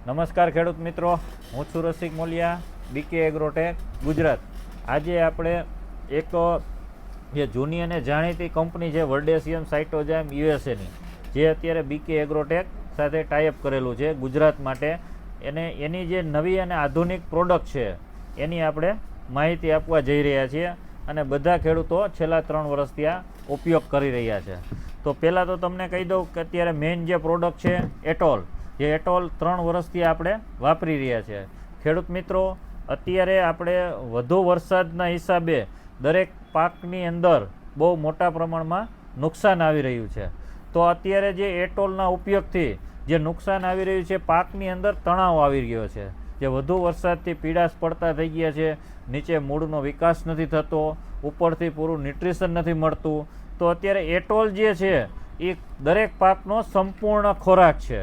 નમસ્કાર ખેડૂત મિત્રો, હું છું રસિક મોલિયા બીકે એગ્રોટેક ગુજરાત. આજે આપણે એક, જે જૂની અને જાણીતી કંપની છે વર્ડેસિયમ સાઇટોજામ યુએસએની જે અત્યારે બીકે એગ્રોટેક સાથે ટાઈઅપ કરેલું છે, ગુજરાત માટે. એને, એની જે નવી અને આધુનિક પ્રોડક્ટ છે, એની આપણે માહિતી આપવા જઈ રહ્યા છીએ અને બધા ખેડૂતો છેલ્લા ત્રણ વર્ષથી આ ઉપયોગ કરી રહ્યા છે. તો પહેલાં તો તમને કહી દઉં કે અત્યારે મેઇન જે પ્રોડક્ટ છે એટોલ જે એટોલ ત્રણ વર્ષથી આપણે વાપરી રહ્યા છે ખેડૂત મિત્રો, અત્યારે આપણે વધુ વરસાદના હિસાબે દરેક પાકની અંદર બહુ મોટા પ્રમાણમાં નુકસાન આવી રહ્યું છે. તો અત્યારે જે એટોલના ઉપયોગથી જે નુકસાન આવી રહ્યું છે, પાકની અંદર તણાવ આવી ગયો છે. જે વધુ વરસાદથી પીડાશ પડતા થઈ ગયા છે, નીચે મૂળનો વિકાસ નથી થતો, ઉપરથી પૂરું ન્યુટ્રિશન નથી મળતું. તો અત્યારે એટોલ જે છે, એ દરેક પાકનો સંપૂર્ણ ખોરાક છે.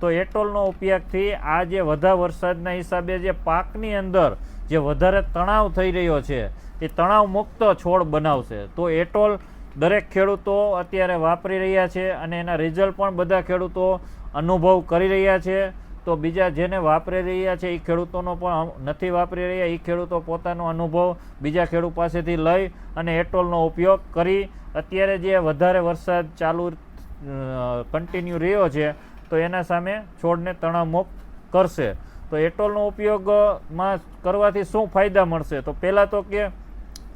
તો એટોલનો ઉપયોગથી આ જે વધા વરસાદના હિસાબે જે પાકની અંદર જે વધારે તણાવ થઈ રહ્યો છે, એ તણાવ મુક્ત છોડ બનાવશે. તો એટોલ દરેક ખેડૂતો અત્યારે વાપરી રહ્યા છે અને એના રિઝલ્ટ પણ બધા ખેડૂતો અનુભવ કરી રહ્યા છે. તો બીજા જેને વાપરી રહ્યા છે, એ ખેડૂતોનો પણ નથી વાપરી રહ્યા, એ ખેડૂતો પોતાનો અનુભવ બીજા ખેડૂત પાસેથી લઈ અને એટોલનો ઉપયોગ કરી. અત્યારે જે વધારે વરસાદ ચાલુ કન્ટિન્યુ રહ્યો છે તો એના સામે છોડને તણાવમુક્ત કરશે. તો એટોલનો ઉપયોગમાં કરવાથી શું ફાયદા મળશે? તો પહેલાં તો કે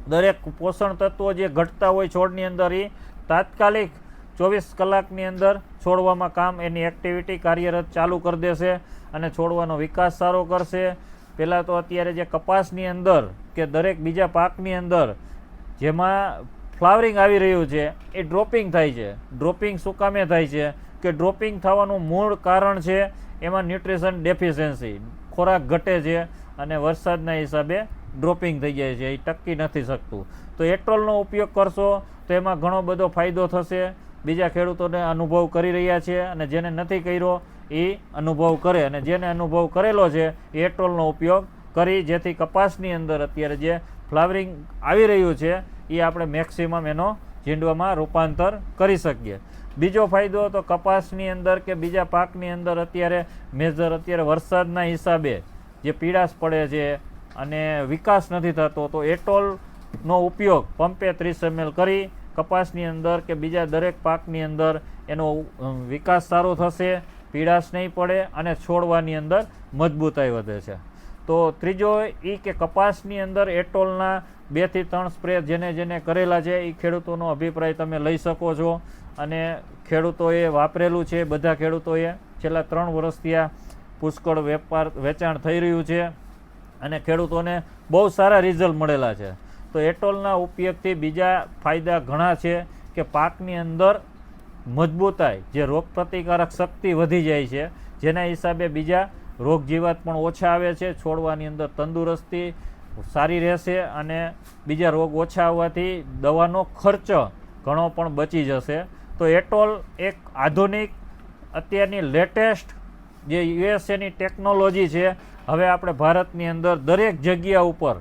દરેક પોષણ તત્વો જે ઘટતા હોય છોડની અંદર એ તાત્કાલિક ચોવીસ કલાકની અંદર છોડવામાં કામ એની એક્ટિવિટી કાર્યરત ચાલુ કરી દેશે અને છોડવાનો વિકાસ સારો કરશે. પહેલાં તો અત્યારે જે કપાસની અંદર કે દરેક બીજા પાકની અંદર જેમાં ફ્લાવરિંગ આવી રહ્યું છે, એ ડ્રોપિંગ થાય છે. ડ્રોપિંગ શું કામે થાય છે? કે ડ્રોપિંગ થવાનું મૂળ કારણ છે એમાં ન્યુટ્રિશન ડેફિશિયન્સી ખોરાક ઘટે છે અને વરસાદના હિસાબે ડ્રોપિંગ થઈ જાય છે. એ ટકી નથી શકતું. તો એટ્રોલનો ઉપયોગ કરશો તો એમાં ઘણો બધો ફાયદો થશે. બીજા ખેડૂતોને અનુભવ કરી રહ્યા છે અને જેને નથી કર્યો એ અનુભવ કરે અને જેને અનુભવ કરેલો છે એ એટ્રોલનો ઉપયોગ કરી જેથી કપાસની અંદર અત્યારે જે ફ્લાવરિંગ આવી રહ્યું છે એ આપણે મેક્સિમમ એનો ઝીંડવામાં રૂપાંતર કરી શકીએ. બીજો ફાયદો તો કપાસની અંદર કે બીજા પાકની અંદર અત્યારે મેજર અત્યારે વરસાદના હિસાબે જે પીડાશ પડે છે અને વિકાસ નથી થતો, તો એટોલનો ઉપયોગ પંપે ત્રીસ એમએલ કરી કપાસની અંદર કે બીજા દરેક પાકની અંદર એનો વિકાસ સારો થશે, પીડાશ નહીં પડે અને છોડવાની અંદર મજબૂતાઈ વધે છે. તો ત્રીજો એ કે કપાસની અંદર એટોલના બેથી ત્રણ સ્પ્રે જેને જેને કરેલા છે એ ખેડૂતોનો અભિપ્રાય તમે લઈ શકો છો. અને ખેડૂતોએ વાપરેલું છે, બધા ખેડૂતોએ. છેલ્લા ત્રણ વર્ષથી આ પુષ્કળ વેપાર, વેચાણ થઈ રહ્યું છે અને ખેડૂતોને બહુ સારા રિઝલ્ટ મળેલા છે. તો એટોલના ઉપયોગથી બીજા ફાયદા ઘણા છે કે પાકની અંદર મજબૂતાઈ, જે રોગ પ્રતિકારક શક્તિ વધી જાય છે. જેના હિસાબે બીજા રોગ જીવાત પણ ઓછા આવે છે, છોડવાની અંદર તંદુરસ્તી સારી રહેશે અને બીજા રોગ ઓછા આવવાથી દવાનો ખર્ચ ઘણો પણ બચી જશે. તો એટોલ એક આધુનિક, અત્યારની લેટેસ્ટ જે યુએસએની ટેકનોલોજી છે, હવે આપણે ભારતની અંદર દરેક જગ્યા ઉપર,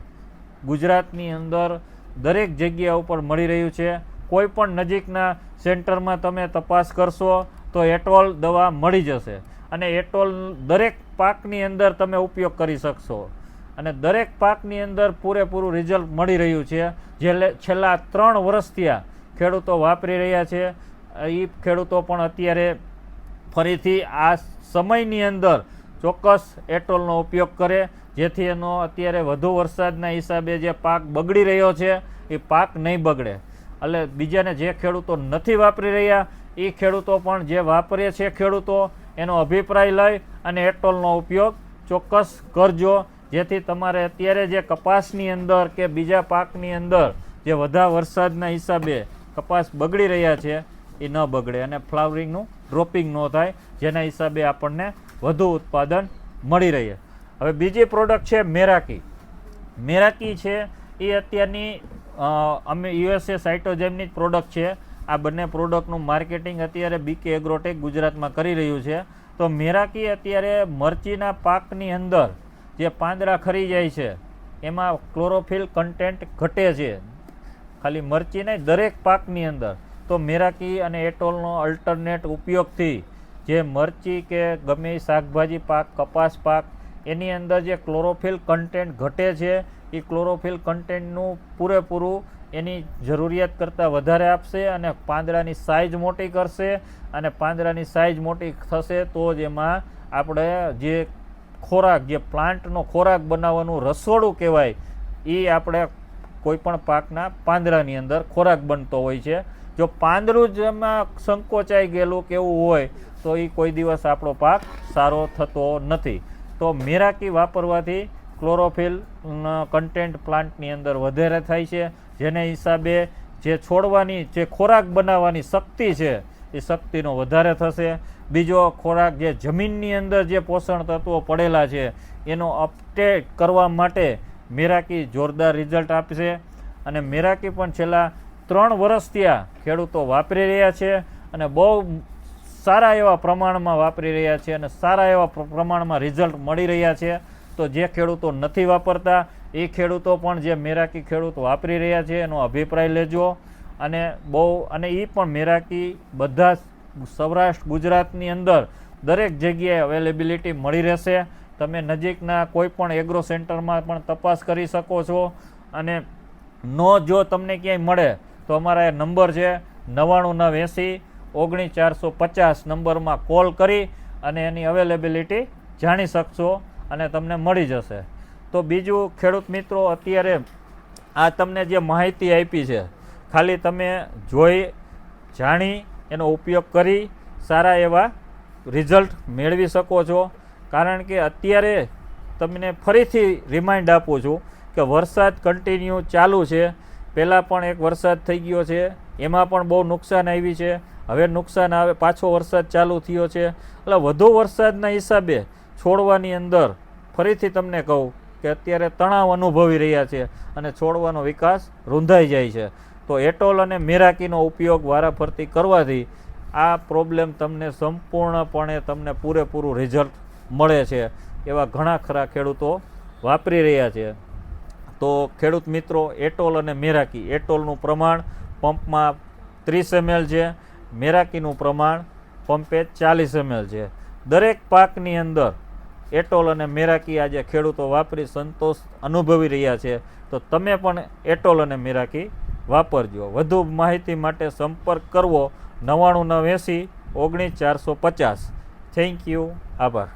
ગુજરાતની અંદર દરેક જગ્યા ઉપર મળી રહ્યું છે. કોઈ પણ નજીકના સેન્ટરમાં તમે તપાસ કરશો તો એટોલ દવા મળી જશે. અને એટોલ દરેક પાકની અંદર તમે ઉપયોગ કરી શકશો. અને દરેક પાકની અંદર પૂરેપૂરું રિઝલ્ટ મળી રહ્યું છે. જે છેલ્લા ત્રણ વર્ષથી આ ખેડૂતો વાપરી રહ્યા છે. એ ખેડૂતો પણ અત્યારે ફરીથી આ સમયની અંદર ચોક્કસ એટોલનો ઉપયોગ કરે, જેથી એનો અત્યારે વધુ વરસાદના હિસાબે જે પાક બગડી રહ્યો છે, એ પાક નહીં બગડે. એટલે બીજાને જે ખેડૂતો નથી વાપરી રહ્યા એ ખેડૂતો પણ જે વાપરે છે ખેડૂતો એનો અભિપ્રાય લઈ અને એટોલનો ઉપયોગ ચોક્કસ કરજો. જેથી તમારે અત્યારે જે કપાસની અંદર કે બીજા પાકની અંદર જે વધા વરસાદના હિસાબે કપાસ બગડી રહ્યા છે, એ ન બગડે અને ફ્લાવરિંગનું ડ્રોપિંગ ન થાય, જેના હિસાબે આપણને વધુ ઉત્પાદન મળી રહે. હવે બીજી પ્રોડક્ટ છે મેરાકી. મેરાકી છે એ અત્યારની અમે યુએસએ સાઇટોજેમની જ પ્રોડક્ટ છે. આ બંને પ્રોડક્ટનું માર્કેટિંગ અત્યારે બીકે એગ્રોટેક ગુજરાતમાં કરી રહ્યું છે. તો મેરાકી અત્યારે મરચીના પાકની અંદર જે પાંદડા ખરી જાય છે, એમાં ક્લોરોફિલ કન્ટેન્ટ ઘટે છે. ખાલી મરચી નહીં, દરેક પાકની અંદર. તો મેરાકી અને એટોલનો અલ્ટરનેટ ઉપયોગથી જે મરચી કે ગમે શાકભાજી પાક, કપાસ પાક એની અંદર જે ક્લોરોફિલ કન્ટેન્ટ ઘટે છે, એ ક્લોરોફિલ કન્ટેન્ટનું પૂરેપૂરું એની જરૂરિયાત કરતાં વધારે આપશે અને પાંદડાની સાઇઝ મોટી કરશે. અને પાંદડાની સાઇઝ મોટી થશે તો જ એમાં આપણે જે ખોરાક, જે પ્લાન્ટનો ખોરાક બનાવવાનું રસોડું કહેવાય એ આપણે કોઈપણ પાકના પાંદડાની અંદર ખોરાક બનતો હોય છે. જો પાંદડું જ એમાં સંકોચાઈ ગયેલું કે એવું હોય, તો એ કોઈ દિવસ આપણો પાક સારો થતો નથી. તો મેરાકી વાપરવાથી ક્લોરોફિલ કન્ટેન્ટ પ્લાન્ટની અંદર વધારે થાય છે. જેને હિસાબે જે છોડવાની, જે ખોરાક બનાવવાની શક્તિ છે, એ શક્તિનો વધારે થશે. બીજો ખોરાક જે જમીનની અંદર જે પોષણ તત્વો પડેલા છે, એનો અપડેટ કરવા માટે મેરાકી જોરદાર રિઝલ્ટ આપશે. અને મેરાકી પણ છેલ્લા ત્રણ વર્ષથી આ ખેડૂતો વાપરી રહ્યા છે અને બહુ સારા એવા પ્રમાણમાં વાપરી રહ્યા છે અને સારા એવા પ્રમાણમાં રિઝલ્ટ મળી રહ્યા છે. તો જે ખેડૂતો નથી વાપરતા, એ ખેડૂતો પણ જે મેરાકી ખેડૂત વાપરી રહ્યા છે એનો અભિપ્રાય લેજો. અને બહુ, અને એ પણ મેરાકી બધા સૌરાષ્ટ્ર, ગુજરાતની અંદર દરેક જગ્યાએ અવેલેબિલિટી મળી રહેશે. તમે નજીકના કોઈ પણ એગ્રો સેન્ટરમાં પણ તપાસ કરી શકો છો. અને નો જો તમને ક્યાંય મળે, તો અમારા એ નંબર છે નવ્વાણું નવ એંસી ઓગણીસ ચારસો પચાસ નંબરમાં કોલ કરી અને એની અવેલેબિલિટી જાણી શકશો અને તમને મળી જશે. તો બીજું, ખેડૂત મિત્રો, અત્યારે આ તમને જે માહિતી આપી છે, ખાલી તમે જોઈ, જાણી, એનો ઉપયોગ કરી સારા એવા રિઝલ્ટ મેળવી શકો છો. કારણ કે અત્યારે તમને ફરીથી રિમાઇન્ડ આપું છું કે વરસાદ કન્ટિન્યુ ચાલુ છે. પહેલાં પણ એક વરસાદ થઈ ગયો છે. એમાં પણ બહુ નુકસાન આવી છે. હવે નુકસાન આવે, પાછો વરસાદ ચાલુ થયો છે. એટલે વધુ વરસાદના હિસાબે છોડવાની અંદર ફરીથી તમને કહું કે અત્યારે તણાવ અનુભવી રહ્યા છે અને છોડવાનો વિકાસ રૂંધાઈ જાય છે. તો એટોલ અને મેરાકીનો ઉપયોગ વારાફરતી કરવાથી આ પ્રોબ્લેમ તમને સંપૂર્ણપણે તમને પૂરેપૂરું રિઝલ્ટ મળે છે એવા ઘણા ખરા ખેડૂતો વાપરી રહ્યા છે. તો ખેડૂત મિત્રો, એટોલ અને મેરાકી, એટોલનું પ્રમાણ પંપમાં ત્રીસ એમએલ છે મેરાકીનું પ્રમાણ પંપે ચાલીસ એમએલ છે. દરેક પાકની અંદર એટોલ અને મેરાકી આજે ખેડૂતો વાપરી સંતોષ અનુભવી રહ્યા છે, તો તમે પણ એટોલ અને મેરાકી વાપરજો. વધુ માહિતી માટે સંપર્ક કરવો નવ્વાણું નવ એંસી ઓગણીસ ચારસો પચાસ. થેન્ક યુ આભાર.